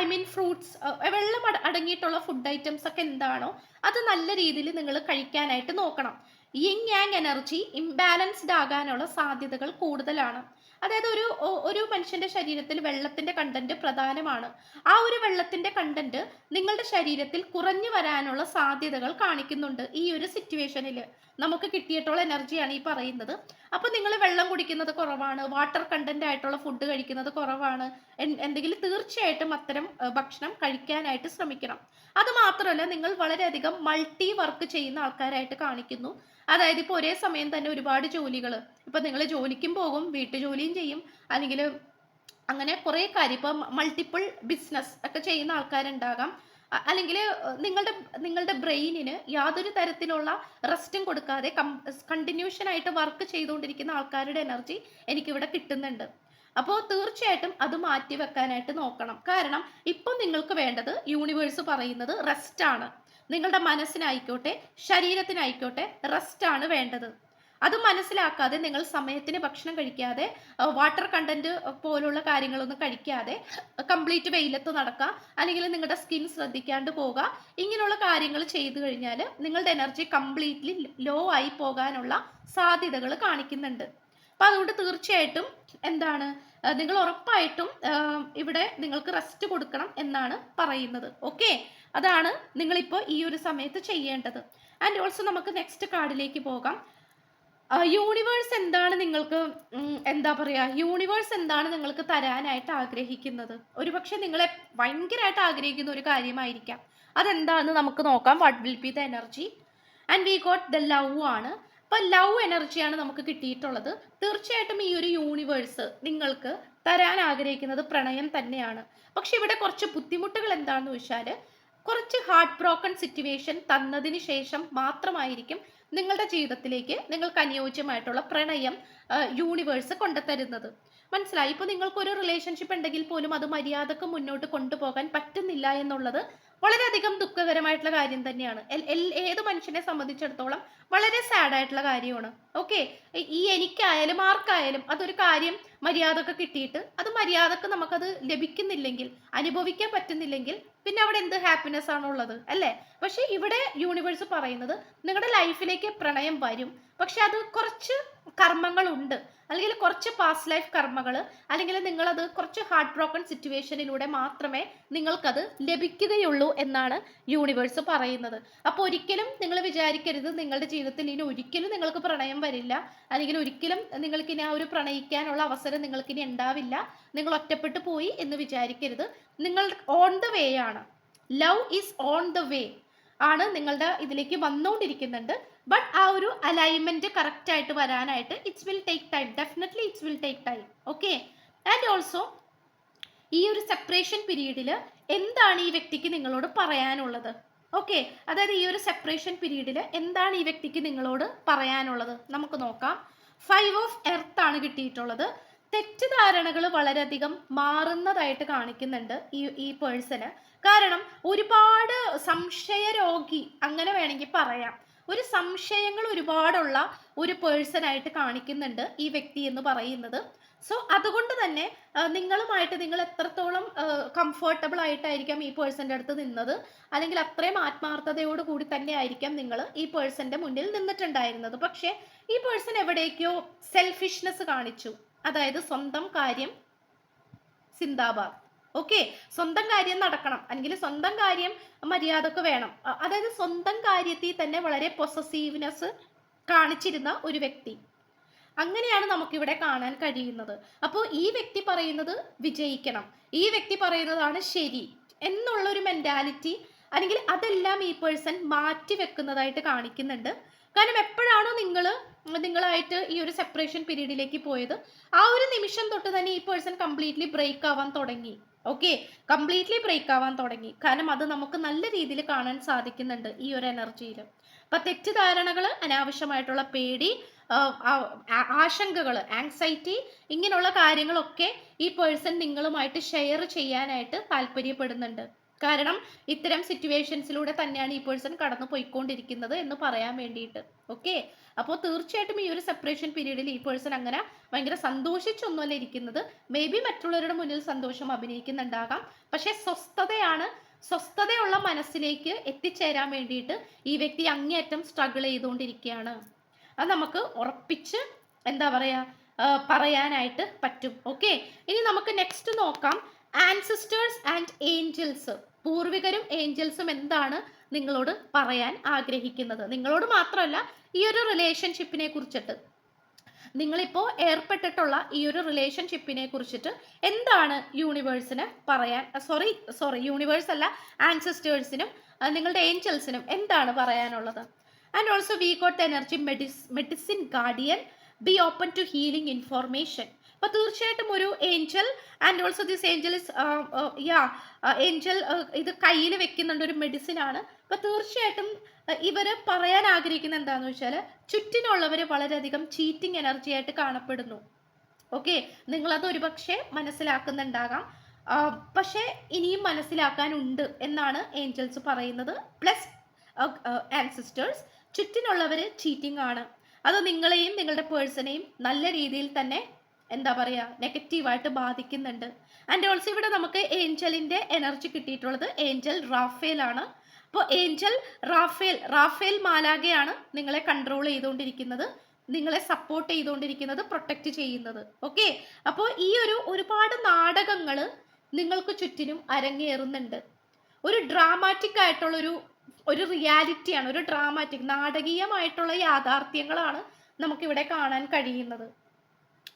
ഐ മീൻ ഫ്രൂട്ട്സ് വെള്ളം അടങ്ങിയിട്ടുള്ള ഫുഡ് ഐറ്റംസ് ഒക്കെ എന്താണോ അത് നല്ല രീതിയിൽ നിങ്ങൾ കഴിക്കാനായിട്ട് നോക്കണം. യിങ് യാങ് എനർജി ഇംബാലൻസ്ഡ് ആകാനുള്ള സാധ്യതകൾ കൂടുതലാണ്. അതായത് ഒരു ഒരു മനുഷ്യന്റെ ശരീരത്തിൽ വെള്ളത്തിന്റെ കണ്ടന്റ് പ്രധാനമാണ്. ആ ഒരു വെള്ളത്തിന്റെ കണ്ടന്റ് നിങ്ങളുടെ ശരീരത്തിൽ കുറഞ്ഞു വരാനുള്ള സാധ്യതകൾ കാണിക്കുന്നുണ്ട് ഈ ഒരു സിറ്റുവേഷനിൽ നമുക്ക് കിട്ടിയിട്ടുള്ള എനർജിയാണ് ഈ പറയുന്നത്. അപ്പോൾ നിങ്ങൾ വെള്ളം കുടിക്കുന്നത് കുറവാണ് വാട്ടർ കണ്ടന്റ് ആയിട്ടുള്ള ഫുഡ് കഴിക്കുന്നത് കുറവാണ് എന്തെങ്കിലും തീർച്ചയായിട്ടും അത്തരം ഭക്ഷണം കഴിക്കാനായിട്ട് ശ്രമിക്കണം. അത് മാത്രമല്ല നിങ്ങൾ വളരെയധികം മൾട്ടി വർക്ക് ചെയ്യുന്ന ആൾക്കാരായിട്ട് കാണിക്കുന്നു. അതായത് ഇപ്പോൾ ഒരേ സമയം തന്നെ ഒരുപാട് ജോലികൾ ഇപ്പം നിങ്ങൾ ജോലിക്കും പോകും വീട്ടുജോലിയും ചെയ്യും. അല്ലെങ്കിൽ അങ്ങനെ കുറേ കാര്യം. ഇപ്പം മൾട്ടിപ്പിൾ ബിസിനസ് ഒക്കെ ചെയ്യുന്ന ആൾക്കാരുണ്ടാകാം. അല്ലെങ്കിൽ നിങ്ങളുടെ നിങ്ങളുടെ ബ്രെയിനിന് യാതൊരു തരത്തിലുള്ള റെസ്റ്റും കൊടുക്കാതെ കണ്ടിന്യൂഷൻ ആയിട്ട് വർക്ക് ചെയ്തുകൊണ്ടിരിക്കുന്ന ആൾക്കാരുടെ എനർജി എനിക്കിവിടെ കിട്ടുന്നുണ്ട്. അപ്പോൾ തീർച്ചയായിട്ടും അത് മാറ്റി വെക്കാനായിട്ട് നോക്കണം. കാരണം ഇപ്പം നിങ്ങൾക്ക് വേണ്ടത് യൂണിവേഴ്സ് പറയുന്നത് റെസ്റ്റ് ആണ് നിങ്ങളുടെ മനസ്സിനായിക്കോട്ടെ ശരീരത്തിനായിക്കോട്ടെ റെസ്റ്റ് ആണ് വേണ്ടത്. അത് മനസ്സിലാക്കാതെ നിങ്ങൾ സമയത്തിന് ഭക്ഷണം കഴിക്കാതെ വാട്ടർ കണ്ടന്റ് പോലുള്ള കാര്യങ്ങളൊന്നും കഴിക്കാതെ കംപ്ലീറ്റ് വെയിലത്ത് നടക്കുക അല്ലെങ്കിൽ നിങ്ങളുടെ സ്കിൻ ശ്രദ്ധിക്കാണ്ട് പോകുക ഇങ്ങനെയുള്ള കാര്യങ്ങൾ ചെയ്തു കഴിഞ്ഞാൽ നിങ്ങളുടെ എനർജി കംപ്ലീറ്റ്ലി ലോ ആയി പോകാനുള്ള സാധ്യതകൾ കാണിക്കുന്നുണ്ട്. അപ്പം അതുകൊണ്ട് തീർച്ചയായിട്ടും എന്താണ് നിങ്ങൾ ഉറപ്പായിട്ടും ഇവിടെ നിങ്ങൾക്ക് റെസ്റ്റ് കൊടുക്കണം എന്നാണ് പറയുന്നത്. ഓക്കെ അതാണ് നിങ്ങളിപ്പോൾ ഈ ഒരു സമയത്ത് ചെയ്യേണ്ടത്. ആൻഡ് ഓൾസോ നമുക്ക് നെക്സ്റ്റ് കാർഡിലേക്ക് പോകാം. യൂണിവേഴ്സ് എന്താണ് നിങ്ങൾക്ക് എന്താ പറയുക യൂണിവേഴ്സ് എന്താണ് നിങ്ങൾക്ക് തരാനായിട്ട് ആഗ്രഹിക്കുന്നത്? ഒരുപക്ഷെ നിങ്ങളെ ഭയങ്കരമായിട്ട് ആഗ്രഹിക്കുന്ന ഒരു കാര്യമായിരിക്കാം. അതെന്താണെന്ന് നമുക്ക് നോക്കാം. What will be the energy and we got the love ആണ്. അപ്പോൾ ലവ് എനർജിയാണ് നമുക്ക് കിട്ടിയിട്ടുള്ളത്. തീർച്ചയായിട്ടും ഈ ഒരു യൂണിവേഴ്സ് നിങ്ങൾക്ക് തരാൻ ആഗ്രഹിക്കുന്നത് പ്രണയം തന്നെയാണ്. പക്ഷെ ഇവിടെ കുറച്ച് ബുദ്ധിമുട്ടുകൾ എന്താണെന്ന് വെച്ചാൽ കുറച്ച് ഹാർട്ട് ബ്രോക്കൺ സിറ്റുവേഷൻ തന്നതിന് ശേഷം മാത്രമായിരിക്കും നിങ്ങളുടെ ജീവിതത്തിലേക്ക് നിങ്ങൾക്ക് അനുയോജ്യമായിട്ടുള്ള പ്രണയം യൂണിവേഴ്സ് കൊണ്ടുതരുന്നത്. മനസ്സിലായി? ഇപ്പോൾ നിങ്ങൾക്കൊരു റിലേഷൻഷിപ്പ് ഉണ്ടെങ്കിൽ പോലും അത് മര്യാദയ്ക്ക് മുന്നോട്ട് കൊണ്ടുപോകാൻ പറ്റുന്നില്ല എന്നുള്ളത് വളരെയധികം ദുഃഖകരമായിട്ടുള്ള കാര്യം തന്നെയാണ്. ഏത് മനുഷ്യനെ സംബന്ധിച്ചിടത്തോളം വളരെ സാഡ് ആയിട്ടുള്ള കാര്യമാണ്. ഓക്കെ ഈ എനിക്കായാലും ആർക്കായാലും അതൊരു കാര്യം മര്യാദയ്ക്ക് കിട്ടിയിട്ട് അത് മര്യാദയ്ക്ക് നമുക്കത് ലഭിക്കുന്നില്ലെങ്കിൽ അനുഭവിക്കാൻ പറ്റുന്നില്ലെങ്കിൽ പിന്നെ അവിടെ എന്ത് ഹാപ്പിനെസ് ഉള്ളത്? അല്ലേ? പക്ഷെ ഇവിടെ യൂണിവേഴ്സ് പറയുന്നത് നിങ്ങളുടെ ലൈഫിലേക്ക് പ്രണയം വരും. പക്ഷെ അത് കുറച്ച് കർമ്മങ്ങളുണ്ട് അല്ലെങ്കിൽ കുറച്ച് പാസ്റ്റ് ലൈഫ് കർമ്മങ്ങൾ അല്ലെങ്കിൽ നിങ്ങളത് കുറച്ച് ഹാർട്ട് ബ്രോക്കൺ സിറ്റുവേഷനിലൂടെ മാത്രമേ നിങ്ങൾക്കത് ലഭിക്കുകയുള്ളൂ എന്നാണ് യൂണിവേഴ്സ് പറയുന്നത്. അപ്പോൾ ഒരിക്കലും നിങ്ങൾ വിചാരിക്കരുത് നിങ്ങളുടെ ജീവിതത്തിൽ ഇനി ഒരിക്കലും നിങ്ങൾക്ക് പ്രണയം വരില്ല. അല്ലെങ്കിൽ ഒരിക്കലും നിങ്ങൾക്ക് ഇനി ആ ഒരു പ്രണയിക്കാനുള്ള അവസരം നിങ്ങൾക്ക് ഇനി ഉണ്ടാവില്ല. നിങ്ങൾ ഒറ്റപ്പെട്ടു പോയി എന്ന് വിചാരിക്കരുത്. നിങ്ങൾ ഓൺ ദ വേ ആണ്. Love is on the way ആണ് നിങ്ങളുടെ ഇതിലേക്ക് വന്നുകൊണ്ടിരിക്കുന്നുണ്ട്. ബട്ട് ആ ഒരു അലൈൻമെന്റ് കറക്റ്റ് ആയിട്ട് വരാനായിട്ട് it's will take time definitely it's will take time okay and also ഈ ഒരു സെപ്പറേഷൻ പീരീഡിൽ എന്താണ് ഈ വ്യക്തിക്ക് നിങ്ങളോട് പറയാനുള്ളത്? ഓക്കെ അതായത് ഈ ഒരു സെപ്പറേഷൻ പീരീഡിൽ എന്താണ് ഈ വ്യക്തിക്ക് നിങ്ങളോട് പറയാനുള്ളത്? നമുക്ക് നോക്കാം. ഫൈവ് ഓഫ് എർത്ത് ആണ് കിട്ടിയിട്ടുള്ളത്. തെറ്റിദ്ധാരണകൾ വളരെയധികം മാറുന്നതായിട്ട് കാണിക്കുന്നുണ്ട് ഈ ഈ പേഴ്സണ്. കാരണം ഒരുപാട് സംശയരോഗി അങ്ങനെ വേണമെങ്കിൽ പറയാം. ഒരു സംശയങ്ങൾ ഒരുപാടുള്ള ഒരു പേഴ്സണായിട്ട് കാണിക്കുന്നുണ്ട് ഈ വ്യക്തി എന്ന് പറയുന്നത്. സോ അതുകൊണ്ട് തന്നെ നിങ്ങളുമായിട്ട് നിങ്ങൾ എത്രത്തോളം കംഫർട്ടബിൾ ആയിട്ടായിരിക്കാം ഈ പേഴ്സന്റെ അടുത്ത് നിന്നത്? അല്ലെങ്കിൽ അത്രയും ആത്മാർത്ഥതയോട് കൂടി തന്നെ ആയിരിക്കാം നിങ്ങൾ ഈ പേഴ്സന്റെ മുന്നിൽ നിന്നിട്ടുണ്ടായിരുന്നത്. പക്ഷേ ഈ പേഴ്സൺ എവിടേക്കോ സെൽഫിഷ്നെസ് കാണിച്ചു. അതായത് സ്വന്തം കാര്യം സിന്ദാബാദ് ഓക്കെ സ്വന്തം കാര്യം നടക്കണം. അല്ലെങ്കിൽ സ്വന്തം കാര്യം മര്യാദയ്ക്ക് വേണം. അതായത് സ്വന്തം കാര്യത്തിൽ തന്നെ വളരെ പൊസസീവ്നെസ് കാണിച്ചിരുന്ന ഒരു വ്യക്തി. അങ്ങനെയാണ് നമുക്കിവിടെ കാണാൻ കഴിയുന്നത്. അപ്പോൾ ഈ വ്യക്തി പറയുന്നത് വിജയിക്കണം. ഈ വ്യക്തി പറയുന്നതാണ് ശരി എന്നുള്ള ഒരു മെന്റാലിറ്റി അല്ലെങ്കിൽ അതെല്ലാം ഈ പേഴ്സൺ മാറ്റി വെക്കുന്നതായിട്ട് കാണിക്കുന്നുണ്ട്. കാരണം എപ്പോഴാണോ നിങ്ങൾ നിങ്ങളായിട്ട് ഈ ഒരു സെപ്പറേഷൻ പീരീഡിലേക്ക് പോയത്. ആ ഒരു നിമിഷം തൊട്ട് തന്നെ ഈ പേഴ്സൺ കംപ്ലീറ്റ്ലി ബ്രേക്ക് ആവാൻ തുടങ്ങി. ഓക്കെ കംപ്ലീറ്റ്ലി ബ്രേക്ക് ആവാൻ തുടങ്ങി. കാരണം അത് നമുക്ക് നല്ല രീതിയിൽ കാണാൻ സാധിക്കുന്നുണ്ട് ഈ ഒരു എനർജിയിൽ അപ്പം തെറ്റിദ്ധാരണകൾ അനാവശ്യമായിട്ടുള്ള പേടി ആശങ്കകൾ ആങ്സൈറ്റി ഇങ്ങനെയുള്ള കാര്യങ്ങളൊക്കെ ഈ പേഴ്സൺ നിങ്ങളുമായിട്ട് ഷെയർ ചെയ്യാനായിട്ട് താല്പര്യപ്പെടുന്നുണ്ട്. കാരണം ഇത്തരം സിറ്റുവേഷൻസിലൂടെ തന്നെയാണ് ഈ പേഴ്സൺ കടന്നു പോയിക്കൊണ്ടിരിക്കുന്നത് എന്ന് പറയാൻ വേണ്ടിയിട്ട്. ഓക്കെ അപ്പോൾ തീർച്ചയായിട്ടും ഈ ഒരു സെപ്പറേഷൻ പീരീഡിൽ ഈ പേഴ്സൺ അങ്ങനെ ഭയങ്കര സന്തോഷിച്ചൊന്നുമല്ല ഇരിക്കുന്നത്. മേ ബി മറ്റുള്ളവരുടെ മുന്നിൽ സന്തോഷം അഭിനയിക്കുന്നുണ്ടാകാം. പക്ഷേ സ്വസ്ഥതയാണ് സ്വസ്ഥതയുള്ള മനസ്സിലേക്ക് എത്തിച്ചേരാൻ വേണ്ടിയിട്ട് ഈ വ്യക്തി അങ്ങേയറ്റം സ്ട്രഗിൾ ചെയ്തുകൊണ്ടിരിക്കുകയാണ്. അത് നമുക്ക് ഉറപ്പിച്ച് എന്താ പറയുക പറയാനായിട്ട് പറ്റും. ഓക്കെ ഇനി നമുക്ക് നെക്സ്റ്റ് നോക്കാം. ആൻസിസ്റ്റേഴ്സ് ആൻഡ് ഏഞ്ചൽസ് പൂർവികരും ഏഞ്ചൽസും എന്താണ് നിങ്ങളോട് പറയാൻ ആഗ്രഹിക്കുന്നത്? നിങ്ങളോട് മാത്രമല്ല ഈ ഒരു റിലേഷൻഷിപ്പിനെ കുറിച്ചിട്ട്. നിങ്ങളിപ്പോൾ ഏർപ്പെട്ടിട്ടുള്ള ഈ ഒരു റിലേഷൻഷിപ്പിനെ കുറിച്ചിട്ട് എന്താണ് യൂണിവേഴ്സിന് പറയാൻ സോറി സോറി യൂണിവേഴ്സ് അല്ല ആൻസിസ്റ്റേഴ്സിനും നിങ്ങളുടെ ഏഞ്ചൽസിനും എന്താണ് പറയാനുള്ളത്? And also we got energy മെഡിസ് medicine guardian be open to healing information അപ്പോൾ തീർച്ചയായിട്ടും ഒരു angel and also this angel is yeah angel ഇത് കയ്യിൽ വെക്കുന്നുണ്ട് ഒരു മെഡിസിൻ ആണ്. അപ്പോൾ തീർച്ചയായിട്ടും ഇവർ പറയാൻ ആഗ്രഹിക്കുന്ന എന്താണെന്ന് വെച്ചാൽ ചുറ്റിനുള്ളവർ വളരെയധികം ചീറ്റിംഗ് എനർജി ആയിട്ട് കാണപ്പെടുന്നു. ഓക്കെ നിങ്ങളത് ഒരുപക്ഷെ മനസ്സിലാക്കുന്നുണ്ടാകാം. പക്ഷേ ഇനിയും മനസ്സിലാക്കാനുണ്ട് എന്നാണ് ഏഞ്ചൽസ് പറയുന്നത്. പ്ലസ് ആൻസിസ്റ്റേഴ്സ് ചുറ്റിനുള്ളവർ ചീറ്റിംഗ് ആണ്. അത് നിങ്ങളെയും നിങ്ങളുടെ പേഴ്സണെയും നല്ല രീതിയിൽ തന്നെ എന്താ പറയുക നെഗറ്റീവായിട്ട് ബാധിക്കുന്നുണ്ട്. ആൻഡ് ഓൾസോ ഇവിടെ നമുക്ക് ഏഞ്ചലിന്റെ എനർജി കിട്ടിയിട്ടുള്ളത് ഏഞ്ചൽ റാഫേൽ ആണ്. അപ്പോൾ ഏഞ്ചൽ റാഫേൽ റാഫേൽ മാലാഗയാണ് നിങ്ങളെ കൺട്രോൾ ചെയ്തുകൊണ്ടിരിക്കുന്നത് നിങ്ങളെ സപ്പോർട്ട് ചെയ്തുകൊണ്ടിരിക്കുന്നത് പ്രൊട്ടക്റ്റ് ചെയ്യുന്നത്. ഓക്കെ അപ്പോൾ ഈ ഒരു ഒരുപാട് നാടകങ്ങൾ നിങ്ങൾക്ക് ചുറ്റിനും അരങ്ങേറുന്നുണ്ട്. ഒരു ഡ്രാമാറ്റിക് ആയിട്ടുള്ളൊരു ഒരു റിയാലിറ്റിയാണ് ഒരു ഡ്രാമാറ്റിക് നാടകീയമായിട്ടുള്ള യാഥാർത്ഥ്യങ്ങളാണ് നമുക്കിവിടെ കാണാൻ കഴിയുന്നത്.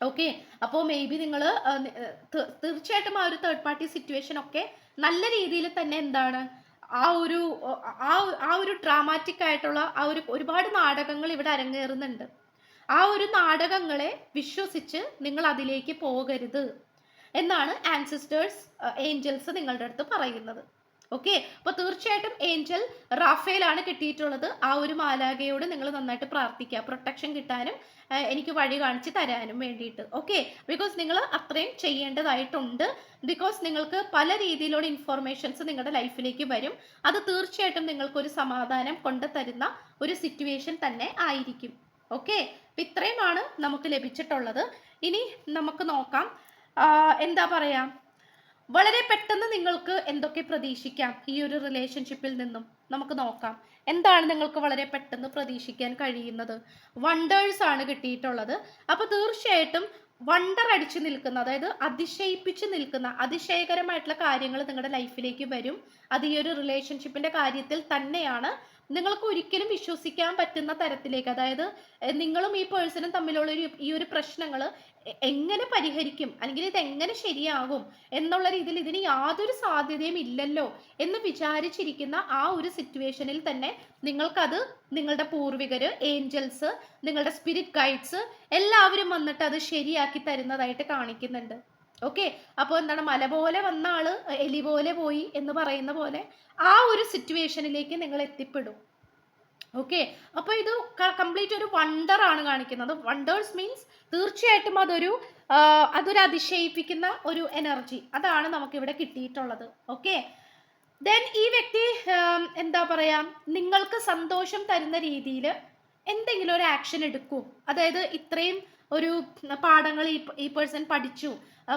ഓക്കെ അപ്പോൾ മേ ബി നിങ്ങൾ തീർച്ചയായിട്ടും ആ ഒരു തേർഡ് പാർട്ടി സിറ്റുവേഷൻ ഒക്കെ നല്ല രീതിയിൽ തന്നെ എന്താണ് ആ ഒരു ആ ആ ഒരു ഡ്രാമാറ്റിക് ആയിട്ടുള്ള ആ ഒരു ഒരുപാട് നാടകങ്ങൾ ഇവിടെ അരങ്ങേറുന്നുണ്ട്. ആ ഒരു നാടകങ്ങളെ വിശ്വസിച്ച് നിങ്ങൾ അതിലേക്ക് പോകരുത്. എന്നാണ് ആൻസിസ്റ്റേഴ്സ് ഏഞ്ചൽസ് നിങ്ങളുടെ അടുത്ത് പറയുന്നത്. ഓക്കെ അപ്പോൾ തീർച്ചയായിട്ടും ഏഞ്ചൽ റാഫേലാണ് കിട്ടിയിട്ടുള്ളത്. ആ ഒരു മാലാകയോട് നിങ്ങൾ നന്നായിട്ട് പ്രാർത്ഥിക്കുക. പ്രൊട്ടക്ഷൻ കിട്ടാനും എനിക്ക് വഴി കാണിച്ച് തരാനും വേണ്ടിയിട്ട്. ഓക്കെ ബിക്കോസ് നിങ്ങൾ അത്രയും ചെയ്യേണ്ടതായിട്ടുണ്ട്. ബിക്കോസ് നിങ്ങൾക്ക് പല രീതിയിലുള്ള ഇൻഫോർമേഷൻസ് നിങ്ങളുടെ ലൈഫിലേക്ക് വരും. അത് തീർച്ചയായിട്ടും നിങ്ങൾക്കൊരു സമാധാനം കൊണ്ടു തരുന്ന ഒരു സിറ്റുവേഷൻ തന്നെ ആയിരിക്കും. ഓക്കെ അപ്പം ഇത്രയുമാണ് നമുക്ക് ലഭിച്ചിട്ടുള്ളത്. ഇനി നമുക്ക് നോക്കാം. എന്താ പറയാ? വളരെ പെട്ടെന്ന് നിങ്ങൾക്ക് എന്തൊക്കെ പ്രതീക്ഷിക്കാം ഈ ഒരു റിലേഷൻഷിപ്പിൽ നിന്നും? നമുക്ക് നോക്കാം. എന്താണ് നിങ്ങൾക്ക് വളരെ പെട്ടെന്ന് പ്രതീക്ഷിക്കാൻ കഴിയുന്നത്? വണ്ടേഴ്സ് ആണ് കിട്ടിയിട്ടുള്ളത്. അപ്പോൾ തീർച്ചയായിട്ടും വണ്ടർ അടിച്ചു നിൽക്കുന്ന അതായത് അതിശയിപ്പിച്ച് നിൽക്കുന്ന അതിശയകരമായിട്ടുള്ള കാര്യങ്ങൾ നിങ്ങളുടെ ലൈഫിലേക്ക് വരും. അത് ഈ ഒരു റിലേഷൻഷിപ്പിന്റെ കാര്യത്തിൽ തന്നെയാണ്. നിങ്ങൾക്ക് ഒരിക്കലും വിശ്വസിക്കാൻ പറ്റുന്ന തരത്തിലേക്ക് അതായത് നിങ്ങളും ഈ പേഴ്സണും തമ്മിലുള്ള ഒരു ഈ ഒരു പ്രശ്നങ്ങൾ എങ്ങനെ പരിഹരിക്കും? അല്ലെങ്കിൽ ഇത് എങ്ങനെ ശരിയാകും? എന്നുള്ള രീതിയിൽ ഇതിന് യാതൊരു സാധ്യതയും ഇല്ലല്ലോ എന്ന് വിചാരിച്ചിരിക്കുന്ന ആ ഒരു സിറ്റുവേഷനിൽ തന്നെ നിങ്ങൾക്കത് നിങ്ങളുടെ പൂർവികര് ഏഞ്ചൽസ് നിങ്ങളുടെ സ്പിരിറ്റ് ഗൈഡ്സ് എല്ലാവരും വന്നിട്ട് അത് ശരിയാക്കി തരുന്നതായിട്ട് കാണിക്കുന്നുണ്ട്. ഓക്കെ അപ്പോൾ എന്താണ്? മല പോലെ വന്ന ആൾ എലി പോലെ പോയി എന്ന് പറയുന്ന പോലെ ആ ഒരു സിറ്റുവേഷനിലേക്ക് നിങ്ങൾ എത്തിപ്പെടും. ഓക്കെ അപ്പോൾ ഇത് കംപ്ലീറ്റ് ഒരു വണ്ടർ ആണ് കാണിക്കുന്നത്. വണ്ടേഴ്സ് മീൻസ് തീർച്ചയായിട്ടും അതൊരു അതൊരു അതിശയിപ്പിക്കുന്ന ഒരു എനർജി അതാണ് നമുക്ക് ഇവിടെ കിട്ടിയിട്ടുള്ളത്. ഓക്കെ ദെൻ ഈ വ്യക്തി എന്താ പറയാ നിങ്ങൾക്ക് സന്തോഷം തരുന്ന രീതിയിൽ എന്തെങ്കിലും ഒരു ആക്ഷൻ എടുക്കൂ. അതായത് ഇത്രയും ഒരു പാഠങ്ങൾ ഈ ഈ പേഴ്സൺ പഠിച്ചു.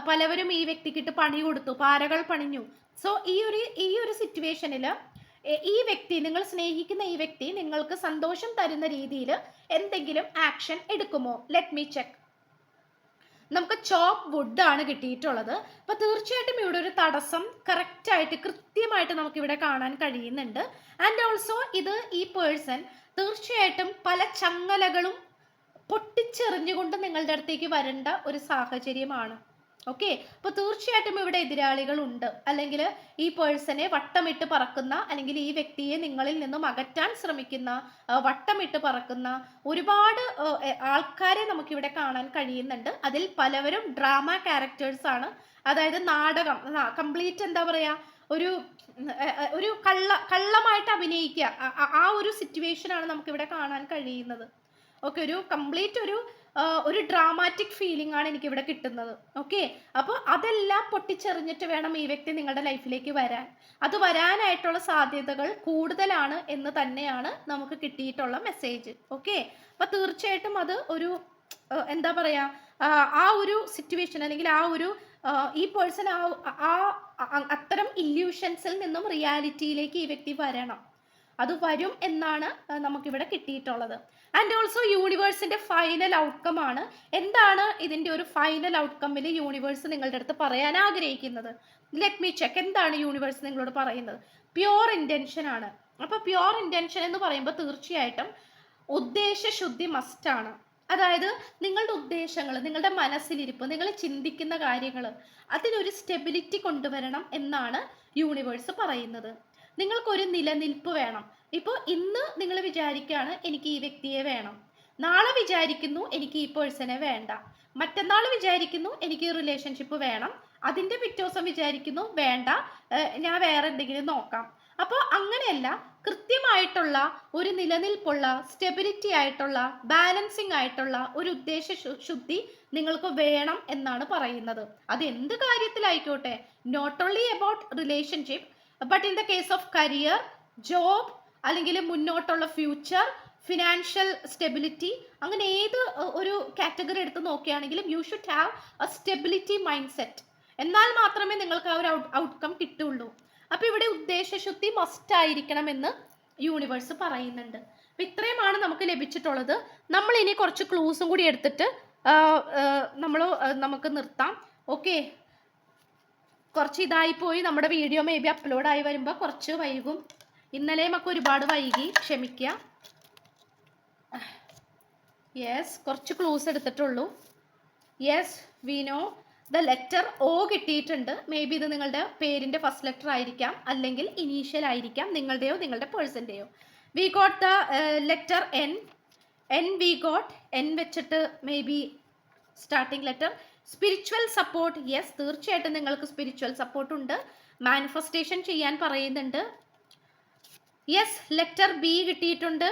പലവരും ഈ വ്യക്തിക്കിട്ട് പണി കൊടുത്തു പാരകൾ പണിഞ്ഞു. സോ ഈ ഒരു ഈ ഒരു സിറ്റുവേഷനിൽ ഈ വ്യക്തി നിങ്ങൾ സ്നേഹിക്കുന്ന ഈ വ്യക്തി നിങ്ങൾക്ക് സന്തോഷം തരുന്ന രീതിയിൽ എന്തെങ്കിലും ആക്ഷൻ എടുക്കുമോ? ലെറ്റ് മീ ചെക്ക് നമുക്ക് ചോപ്പ് വുഡ് ആണ് കിട്ടിയിട്ടുള്ളത്. അപ്പോൾ തീർച്ചയായിട്ടും ഇവിടെ ഒരു തടസ്സം കറക്റ്റായിട്ട് കൃത്യമായിട്ട് നമുക്ക് ഇവിടെ കാണാൻ കഴിയുന്നുണ്ട്. ആൻഡ് ഓൾസോ ഇത് ഈ പേഴ്സൺ തീർച്ചയായിട്ടും പല ചങ്ങലകളും പൊട്ടിച്ചെറിഞ്ഞുകൊണ്ട് നിങ്ങളുടെ അടുത്തേക്ക് വരേണ്ട ഒരു സാഹചര്യമാണ്. ഓക്കെ അപ്പോൾ തീർച്ചയായിട്ടും ഇവിടെ എതിരാളികൾ ഉണ്ട് അല്ലെങ്കിൽ ഈ പേഴ്സണെ വട്ടമിട്ട് പറക്കുന്ന അല്ലെങ്കിൽ ഈ വ്യക്തിയെ നിങ്ങളിൽ നിന്നും അകറ്റാൻ ശ്രമിക്കുന്ന വട്ടമിട്ട് പറക്കുന്ന ഒരുപാട് ആൾക്കാരെ നമുക്കിവിടെ കാണാൻ കഴിയുന്നുണ്ട്. അതിൽ പലവരും ഡ്രാമ ക്യാരക്ടേഴ്സ് ആണ്. അതായത് നാടകം കംപ്ലീറ്റ് എന്താ പറയുക ഒരു ഒരു കള്ള കള്ളമായിട്ട് അഭിനയിക്കുക. ആ ഒരു സിറ്റുവേഷൻ സിറ്റുവേഷനാണ് നമുക്കിവിടെ കാണാൻ കഴിയുന്നത്. ഓക്കെ ഒരു കംപ്ലീറ്റ് ഒരു ഒരു ഡ്രാമാറ്റിക് ഫീലിംഗ് ആണ് എനിക്ക് ഇവിടെ കിട്ടുന്നത്. ഓക്കെ അപ്പോൾ അതെല്ലാം പൊട്ടിച്ചെറിഞ്ഞിട്ട് വേണം ഈ വ്യക്തി നിങ്ങളുടെ ലൈഫിലേക്ക് വരാൻ. അത് വരാനായിട്ടുള്ള സാധ്യതകൾ കൂടുതലാണ് എന്ന് തന്നെയാണ് നമുക്ക് കിട്ടിയിട്ടുള്ള മെസ്സേജ് ഓക്കെ അപ്പോൾ തീർച്ചയായിട്ടും അത് ഒരു എന്താ പറയാ ആ ഒരു സിറ്റുവേഷൻ അല്ലെങ്കിൽ ആ ഒരു ഈ പേഴ്സൺ ആ അത്തരം ഇല്യൂഷൻസിൽ നിന്നും റിയാലിറ്റിയിലേക്ക് ഈ വ്യക്തി വരണം. അത് വരും എന്നാണ് നമുക്ക് നമുക്കിവിടെ കിട്ടിയിട്ടുള്ളത്. ആൻഡ് ഓൾസോ യൂണിവേഴ്സിന്റെ ഫൈനൽ ഔട്ട്കം ആണ്. എന്താണ് ഇതിന്റെ ഒരു ഫൈനൽ ഔട്ട്കമ്മിൽ യൂണിവേഴ്സ് നിങ്ങളുടെ അടുത്ത് പറയാൻ ആഗ്രഹിക്കുന്നത്? ലെറ്റ് മീ ചെക്ക് എന്താണ് യൂണിവേഴ്സ് നിങ്ങളോട് പറയുന്നത്? പ്യുവർ ഇന്റൻഷൻ ആണ്. അപ്പൊ പ്യുവർ ഇന്റൻഷൻ എന്ന് പറയുമ്പോൾ തീർച്ചയായിട്ടും ഉദ്ദേശശുദ്ധി മസ്റ്റാണ് അതായത് നിങ്ങളുടെ ഉദ്ദേശങ്ങൾ നിങ്ങളുടെ മനസ്സിലിരിപ്പ് നിങ്ങൾ ചിന്തിക്കുന്ന കാര്യങ്ങൾ അതിനൊരു സ്റ്റെബിലിറ്റി കൊണ്ടുവരണം എന്നാണ് യൂണിവേഴ്സ് പറയുന്നത്. നിങ്ങൾക്കൊരു നിലനിൽപ്പ് വേണം. ഇപ്പോൾ ഇന്ന് നിങ്ങൾ വിചാരിക്കുകയാണ് എനിക്ക് ഈ വ്യക്തിയെ വേണം. നാളെ വിചാരിക്കുന്നു എനിക്ക് ഈ പേഴ്സണെ വേണ്ട. മറ്റന്നാൾ വിചാരിക്കുന്നു എനിക്ക് ഈ റിലേഷൻഷിപ്പ് വേണം. അതിന്റെ പിറ്റേ വിചാരിക്കുന്നു വേണ്ട. ഞാൻ വേറെ എന്തെങ്കിലും നോക്കാം. അപ്പോൾ അങ്ങനെയല്ല കൃത്യമായിട്ടുള്ള ഒരു നിലനിൽപ്പുള്ള സ്റ്റെബിലിറ്റി ആയിട്ടുള്ള ബാലൻസിങ് ആയിട്ടുള്ള ഒരു ഉദ്ദേശ ശുദ്ധി നിങ്ങൾക്ക് വേണം എന്നാണ് പറയുന്നത്. അത് എന്ത് കാര്യത്തിലായിക്കോട്ടെ? Not only about relationship but in the case of career job അല്ലെങ്കിൽ മുന്നോട്ടുള്ള ഫ്യൂച്ചർ ഫിനാൻഷ്യൽ സ്റ്റെബിലിറ്റി അങ്ങനെ ഏത് ഒരു കാറ്റഗറി എടുത്ത് നോക്കുകയാണെങ്കിലും you should have a stability mindset എന്നാൽ മാത്രമേ നിങ്ങൾക്ക് ആ ഒരു ഔട്ട്കം കിട്ടുള്ളൂ. അപ്പൊ ഇവിടെ ഉദ്ദേശശുദ്ധി മസ്റ്റ് ആയിരിക്കണമെന്ന് യൂണിവേഴ്സ് പറയുന്നുണ്ട്. അപ്പൊ ഇത്രയുമാണ് നമുക്ക് ലഭിച്ചിട്ടുള്ളത്. നമ്മൾ ഇനി കുറച്ച് ക്ലൂസും കൂടി എടുത്തിട്ട് നമ്മൾ നമുക്ക് നിർത്താം. ഓക്കെ കുറച്ച് ഇതായി പോയി. നമ്മുടെ വീഡിയോ മേ ബി അപ്ലോഡ് ആയി വരുമ്പോൾ കുറച്ച് വൈകും. ഇന്നലെയും ഒക്കെ ഒരുപാട് വൈകി. ക്ഷമിക്കുക യെസ് കുറച്ച് ക്ലൂസ് എടുത്തിട്ടുള്ളൂ. Yes we know the letter O കിട്ടിയിട്ടുണ്ട്. മേ ബി ഇത് നിങ്ങളുടെ പേരിന്റെ ഫസ്റ്റ് ലെറ്റർ ആയിരിക്കാം. അല്ലെങ്കിൽ ഇനീഷ്യൽ ആയിരിക്കാം. നിങ്ങളുടെയോ നിങ്ങളുടെ പേഴ്സന്റെയോ we got the letter N N we got N വെച്ചിട്ട് maybe starting letter spiritual support yes തീർച്ചയായിട്ടും നിങ്ങൾക്ക് സ്പിരിച്വൽ സപ്പോർട്ട് ഉണ്ട്. മാനിഫെസ്റ്റേഷൻ ചെയ്യാൻ പറയുന്നുണ്ട്. യെസ് ലെറ്റർ ബി കിട്ടിയിട്ടുണ്ട്.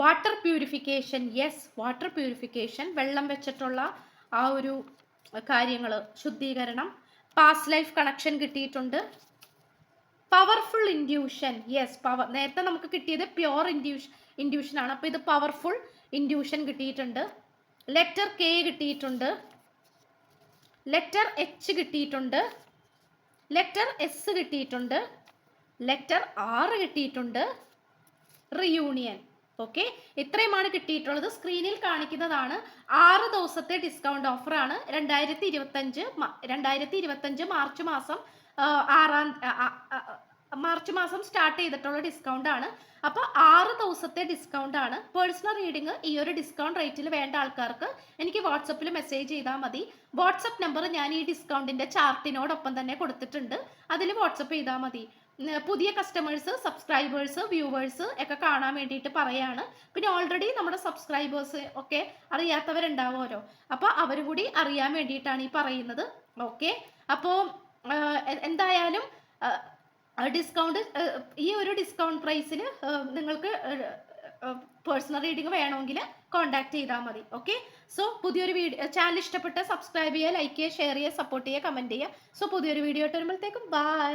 Water purification yes water purification വെള്ളം വെച്ചിട്ടുള്ള ആ ഒരു കാര്യങ്ങൾ ശുദ്ധീകരണം. പാസ്റ്റ് ലൈഫ് കണക്ഷൻ കിട്ടിയിട്ടുണ്ട്. പവർഫുൾ ഇൻഡ്യൂഷൻ യെസ് പവർ നേരത്തെ നമുക്ക് കിട്ടിയത് പ്യുവർ ഇൻഡ്യൂഷൻ ഇൻഡ്യൂഷൻ ആണ്. അപ്പോൾ ഇത് പവർഫുൾ ഇൻഡ്യൂഷൻ കിട്ടിയിട്ടുണ്ട്. ലെറ്റർ കെ കിട്ടിയിട്ടുണ്ട്. ലെറ്റർ എച്ച് കിട്ടിയിട്ടുണ്ട്. ലെറ്റർ എസ് കിട്ടിയിട്ടുണ്ട്. ലെറ്റർ ആറ് കിട്ടിയിട്ടുണ്ട്. റിയൂണിയൻ ഓക്കെ ഇത്രയുമാണ് കിട്ടിയിട്ടുള്ളത്. സ്ക്രീനിൽ കാണിക്കുന്നതാണ്. ആറ് ദിവസത്തെ ഡിസ്കൗണ്ട് ഓഫറാണ് രണ്ടായിരത്തി ഇരുപത്തഞ്ച് രണ്ടായിരത്തി ഇരുപത്തഞ്ച് മാർച്ച് മാസം ആറാം മാർച്ച് മാസം സ്റ്റാർട്ട് ചെയ്തിട്ടുള്ള ഡിസ്കൗണ്ട് ആണ്. അപ്പോൾ ആറ് ദിവസത്തെ ഡിസ്കൗണ്ട് ആണ്. പേഴ്സണൽ റീഡിംഗ് ഈ ഒരു ഡിസ്കൗണ്ട് റേറ്റിൽ വേണ്ട ആൾക്കാർക്ക് എനിക്ക് വാട്സപ്പിൽ മെസ്സേജ് ചെയ്താൽ മതി. വാട്സപ്പ് നമ്പർ ഞാൻ ഈ ഡിസ്കൗണ്ടിന്റെ ചാർട്ടിനോടൊപ്പം തന്നെ കൊടുത്തിട്ടുണ്ട്. അതിൽ വാട്സപ്പ് ചെയ്താൽ മതി. പുതിയ കസ്റ്റമേഴ്സ് സബ്സ്ക്രൈബേഴ്സ് വ്യൂവേഴ്സ് ഒക്കെ കാണാൻ വേണ്ടിയിട്ട് പറയാണ്. പിന്നെ ഓൾറെഡി നമ്മുടെ സബ്സ്ക്രൈബേഴ്സ് ഒക്കെ അറിയാത്തവരുണ്ടാവുമല്ലോ. അപ്പോൾ അവരും കൂടി അറിയാൻ വേണ്ടിയിട്ടാണ് ഈ പറയുന്നത്. ഓക്കെ അപ്പോൾ എന്തായാലും ഡിസ്കൗണ്ട് ഈ ഒരു ഡിസ്കൗണ്ട് പ്രൈസിൽ നിങ്ങൾക്ക് പേഴ്സണൽ റീഡിംഗ് വേണമെങ്കിൽ കോൺടാക്ട് ചെയ്താൽ മതി. ഓക്കെ സോ പുതിയൊരു വീഡിയോ ചാനൽ ഇഷ്ടപ്പെട്ട സബ്സ്ക്രൈബ് ചെയ്യുക ലൈക്ക് ചെയ്യുക ഷെയർ ചെയ്യുക സപ്പോർട്ട് ചെയ്യുക കമന്റ് ചെയ്യുക. സോ പുതിയൊരു വീഡിയോ ഇട്ട് വരുമ്പോഴത്തേക്കും ബൈ